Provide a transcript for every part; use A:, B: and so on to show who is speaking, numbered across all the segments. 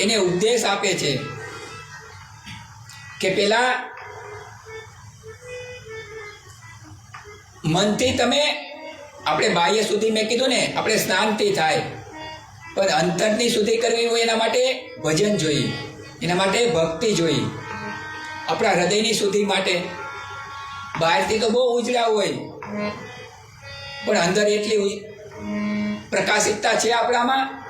A: એને ઉપદેશ આપે છે કે પેલા મનથી તમે આપણે બાહ્ય સુધી મેં કીધું ને આપણે સ્નાનથી થાય. પણ અંતરની સુધી કરવી હોય એના માટે ભજન જોઈએ. એના માટે ભક્તિ જોઈએ. આપણા હૃદયની સુધી માટે. બહારથી તો બહુ ઉજળા હોય. પણ અંદર એટલી પ્રકાશિતતા છે આપણામાં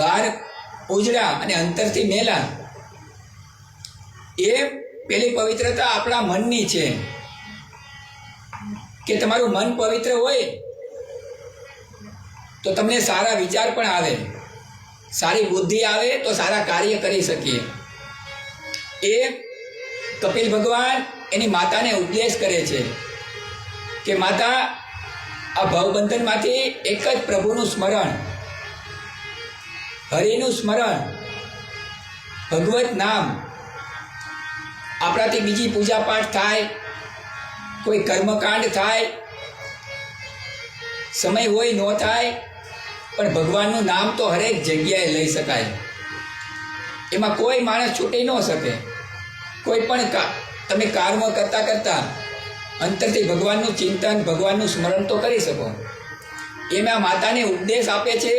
A: બહાર ઉજળા અને અંતરથી મેલા. એ પેલી પવિત્રતા આપણા મનની છે. કે તમારું મન પવિત્ર હોય, તો તમને સારા વિચાર પણ આવે. સારી બુદ્ધિ આવે, તો સારા કાર્ય કરી શકીએ. એ કપિલ ભગવાન એની માતાને ઉપદેશ કરે છે કે, માતા, આ ભવબંધનમાંથી એક જ પ્રભુનું સ્મરણ હરિનું સ્મરણ, ભગવત નામ, આપણાથી બીજી પૂજા પાઠ થાય, કોઈ કર્મકાંડ થાય, સમય હોય ન થાય, પણ ભગવાનનું નામ તો હરેક જગ્યાએ લઈ શકાય. એમાં કોઈ માણસ છૂટી ન શકે. કોઈ પણ તમે કર્મ કરતાં કરતાં અંતરથી ભગવાનનું ચિંતન, ભગવાનનું સ્મરણ તો કરી શકો. એમાં માતાને ઉપદેશ આપે છે